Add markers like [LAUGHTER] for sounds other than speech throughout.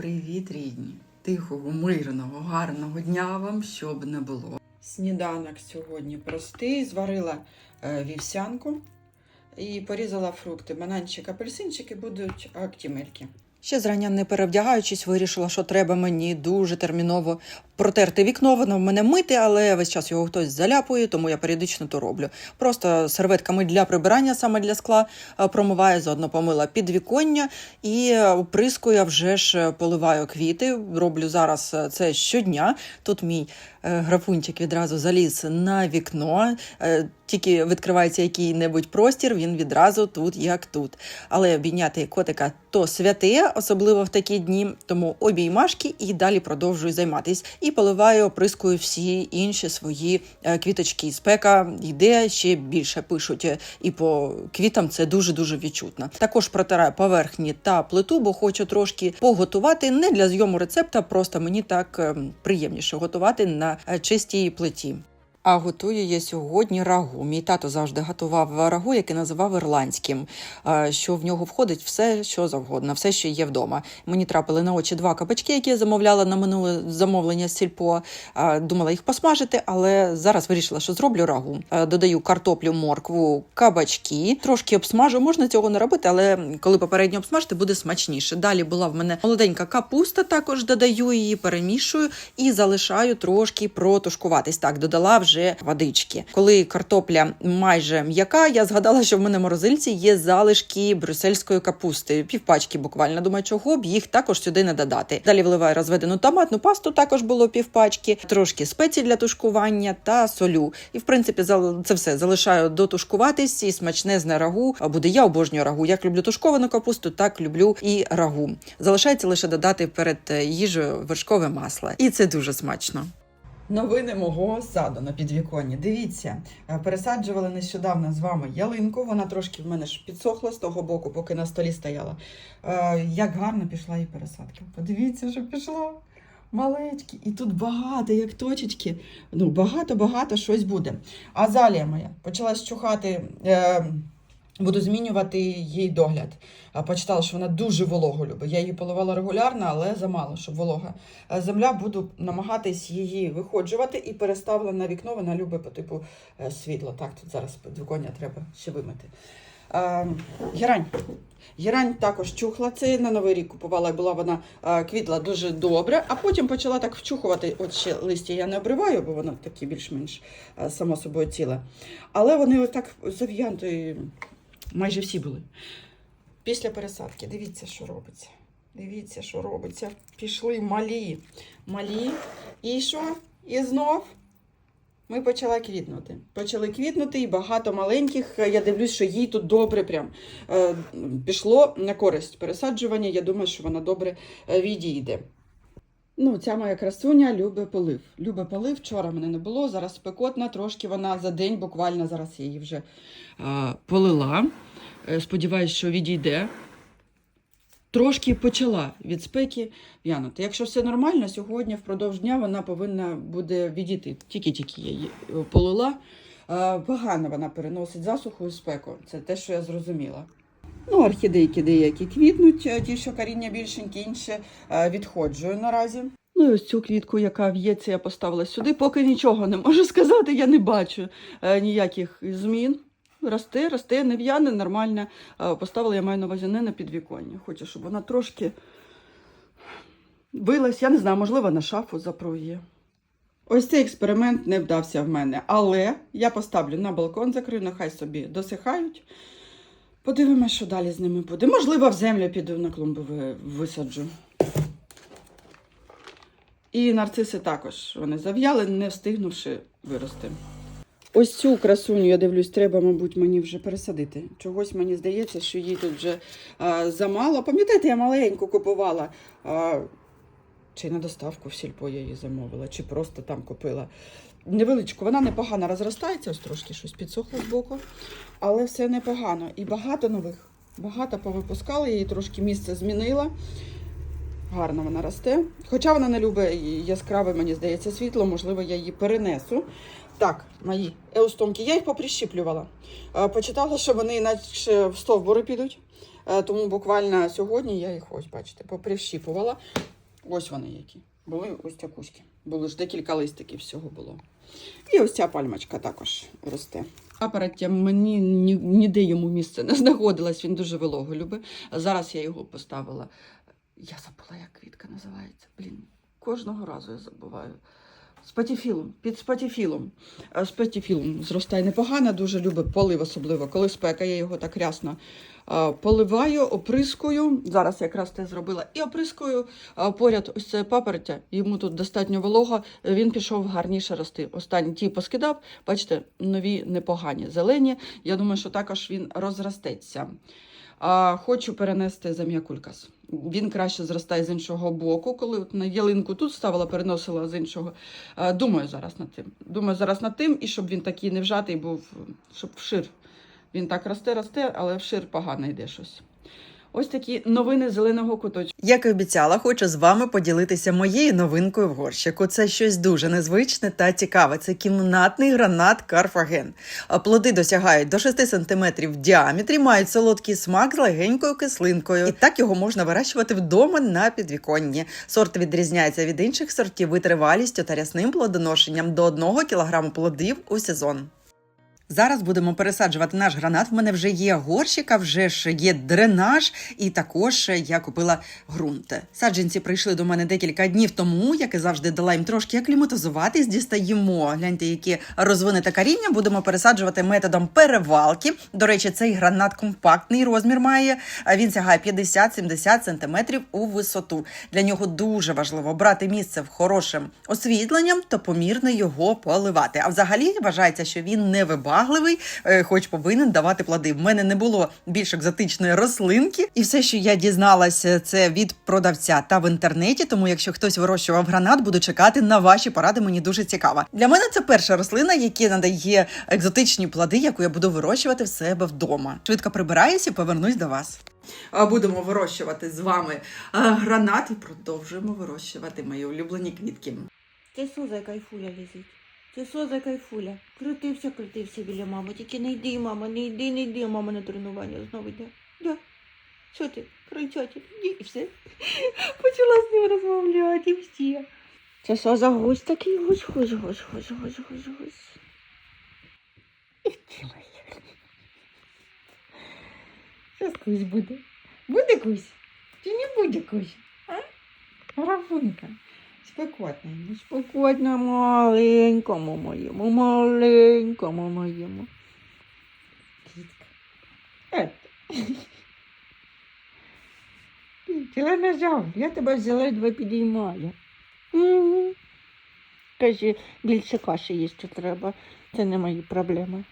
Привіт, рідні! Тихого, мирного, гарного дня вам, щоб не було. Сніданок сьогодні простий. Зварила е, вівсянку і порізала фрукти. Бананчик, апельсинчики будуть актімельки. Ще зрання не перевдягаючись, вирішила, що треба мені дуже терміново протерти вікно. Воно в мене мити, але весь час його хтось заляпує, тому я періодично то роблю. Просто серветками для прибирання, саме для скла, е, промиваю, заодно помила підвіконня і е, оприскую, а вже ж е, поливаю квіти. Роблю зараз це щодня. Тут мій графунчик відразу заліз на вікно. Тільки відкривається який-небудь простір, він відразу тут, як тут. Але обійняти котика то святе, особливо в такі дні. Тому обіймашки і далі продовжую займатися. І поливаю, оприскую всі інші свої е, квіточки. Спека йде ще більше пишуть. І по квітам це дуже дуже відчутно. Також протираю поверхні та плиту, бо хочу трошки поготувати не для зйому рецепта, просто мені так е, приємніше готувати на е, чистій плиті. А готую я сьогодні рагу. Мій тато завжди готував рагу, який називав ірландським, що в нього входить все, що завгодно, все, що є вдома. Мені трапили на очі два кабачки, які я замовляла на минуле замовлення з сільпо. Думала їх посмажити, але зараз вирішила, що зроблю рагу. Додаю картоплю, моркву, кабачки. Трошки обсмажу. Можна цього не робити, але коли попередньо обсмажити, буде смачніше. Далі була в мене молоденька капуста, також додаю її, перемішую і залишаю трошки протушкуватись. Так, додала вже водички. Коли картопля майже м'яка, я згадала, що в мене в морозильці є залишки брюссельської капусти, півпачки буквально. Думаю, чого б їх також сюди не додати. Далі вливаю розведену томатну пасту, також було півпачки, трошки спецій для тушкування та солю. І в принципі, це все залишаю дотушкуватись і смачне з рагу. Буде я обожнюю рагу. Як люблю тушковану капусту, так люблю і рагу. Залишається лише додати перед е, їжею вершкове масло, і це дуже смачно. Новини мого саду на підвіконні. Дивіться, е, пересаджували нещодавно з вами ялинку. Вона трошки в мене ж підсохла з того боку, поки на столі стояла. Е, Як гарно пішла її пересадка. Подивіться, що пішла. Маленькі. І тут багато, як точечки. Ну, багато-багато щось буде. Азалія моя почала щухати. Е, Буду змінювати їй догляд. Почитала, що вона дуже вологу любить. Я її поливала регулярно, але замало, щоб волога. Земля буду намагатись її виходжувати і переставила на вікно. Вона любить по типу е, світла. Так, тут зараз підвіконня треба ще вимити. Герань. Герань також чухла це на новий рік купувала, була вона квітла дуже добре, а потім почала так вчухувати. От ще листя я не обриваю, бо воно таке більш-менш само собою ціле. Але вони отак зав'януті, майже всі були. Після пересадки, дивіться, що робиться. Дивіться, що робиться. Пішли малі. Малі. І що? І знов ми почали квітнути. Почали квітнути, і багато маленьких. Я дивлюсь, що їй тут добре прям е, пішло на користь пересаджування. Я думаю, що вона добре е, відійде. Ну, ця моя красуня любить полив. Любить полив. Вчора мене не було, зараз спекотна, трошки вона за день, буквально зараз я її вже е, полила. Е, Сподіваюсь, що відійде. Трошки почала від спеки в'янути. Якщо все нормально, сьогодні впродовж дня вона повинна буде відійти. Тільки-тільки я її е, полила. Е, Погано вона переносить засуху і спеку. Це те, що я зрозуміла. Ну, орхідейки деякі квітнуть, е, ті, що коріння більшенькі, інші е, відходжую наразі. Ну і ось цю квітку, яка в'ється, я поставила сюди. Поки нічого не можу сказати, я не бачу е, ніяких змін. Росте, росте, не в'яне, нормально. Е, Поставила, я маю на увазі не на підвіконня. Хочу, щоб вона трошки вилась. Я не знаю, можливо, на шафу запрує. Ось цей експеримент не вдався в мене, але я поставлю на балкон, закрию, нехай собі досихають. Подивимось, що далі з ними буде. Можливо, в землю піду на клумбу висаджу. І нарциси також вони зав'яли, не встигнувши вирости. Ось цю красуню, я дивлюсь, треба, мабуть, мені вже пересадити. Чогось мені здається, що їй тут вже а, замало. Пам'ятаєте, я маленьку купувала. А, чи на доставку в сільпо я її замовила, чи просто там купила. Невеличку, вона непогано розростається, ось трошки щось підсохло з боку, але все непогано. І багато нових. Багато повипускала, їй трошки місце змінила. Гарно вона росте. Хоча вона не любить яскраве, мені здається, світло, можливо, я її перенесу. Так, мої еустомки, я їх поприщіплювала. Е, Почитала, що вони інакше в стовбури підуть. Е, Тому буквально сьогодні я їх ось, бачите, поприщіпувала. Ось вони які. Були ось ця кузьки. Було ж декілька листиків всього було. І ось ця пальмочка також росте. Апараття мені ні, ніде йому місце не знаходилось, він дуже вилого любить. Зараз я його поставила. Я забула, як квітка називається. Блін, кожного разу я забуваю. Спатіфілом, під спатіфілом. Е, Спатіфілом зростає непогано, дуже любить полив, особливо коли спека, я його так рясно е, поливаю, оприскую. Зараз якраз те зробила. І оприскую поряд ось це папоротя. Йому тут достатньо волого, він пішов гарніше рости. Останні ті поскидав, бачите, нові непогані, зелені. Я думаю, що також він розростеться. Хочу перенести зам'якулькас. Він краще зростає з іншого боку, коли на ялинку тут ставила, переносила з іншого. Думаю зараз над тим. Думаю зараз над тим, і щоб він такий не вжатий був, щоб вшир. Він так росте, росте, але вшир погано йде щось. Ось такі новини зеленого куточку. Як і обіцяла, хочу з вами поділитися моєю новинкою в горщику. Це щось дуже незвичне та цікаве. Це кімнатний гранат Карфаген. Плоди досягають до 6 см в діаметрі, мають солодкий смак з легенькою кислинкою. І так його можна вирощувати вдома на підвіконні. Сорт відрізняється від інших сортів витривалістю та рясним плодоношенням до 1 кг плодів у сезон. Зараз будемо пересаджувати наш гранат. В мене вже є горщик, а вже ж є дренаж, і також я купила ґрунт. Саджанці прийшли до мене декілька днів тому, як і завжди дала їм трошки акліматизуватись. Дістаємо. Гляньте, які розвинете коріння. Будемо пересаджувати методом перевалки. До речі, цей гранат компактний розмір має. Він сягає 50-70 сантиметрів у висоту. Для нього дуже важливо брати місце в хорошим освітленням та помірно його поливати. А взагалі вважається, що він не невибагливий, е, хоч повинен давати плоди. В мене не було більш екзотичної рослинки, і все, що я дізналася, це від продавця та в інтернеті. Тому, якщо хтось вирощував гранат, буду чекати на ваші поради. Мені дуже цікаво. Для мене це перша рослина, яка надає екзотичні плоди, яку я буду вирощувати в себе вдома. Швидко прибираюсь і повернусь до вас. Будемо вирощувати з вами гранат і продовжуємо вирощувати мої улюблені квітки. Це соза кайфуля лежить. Це соза кайфуля. Крутився, крутився біля мами. Тільки не йди, мама, не йди, не йди, мама на тренування знову йде. Да. Що ти? Кричати, і все. [LAUGHS] Почала з ним розмовляти і всі. Це соза гусь такий гусь, гусь, гусь, гусь, гусь, гусь, гусь. І моя. Зараз кусь буде. Буде кусь? Чи не буде кусь? А? Рафунка. Спекотний. Спокійно маленькому моєму, маленькому моєму. Квітка. Ет. Тіла нажав, я тебе взяла два підіймаю. Угу. Каже, більше каші їсти треба. Це не мої проблеми.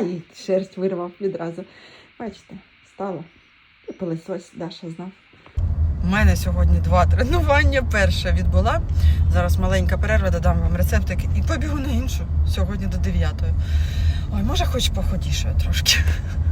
Ай, шерсть вирвав відразу. Бачите, стало. І пилисось Даша знав. У мене сьогодні два [LAUGHS] тренування. Перше відбула. Зараз маленька перерва, додам вам рецептик і побігу на іншу. Сьогодні до 9. Ой, може хоч походішаю трошки. [LAUGHS]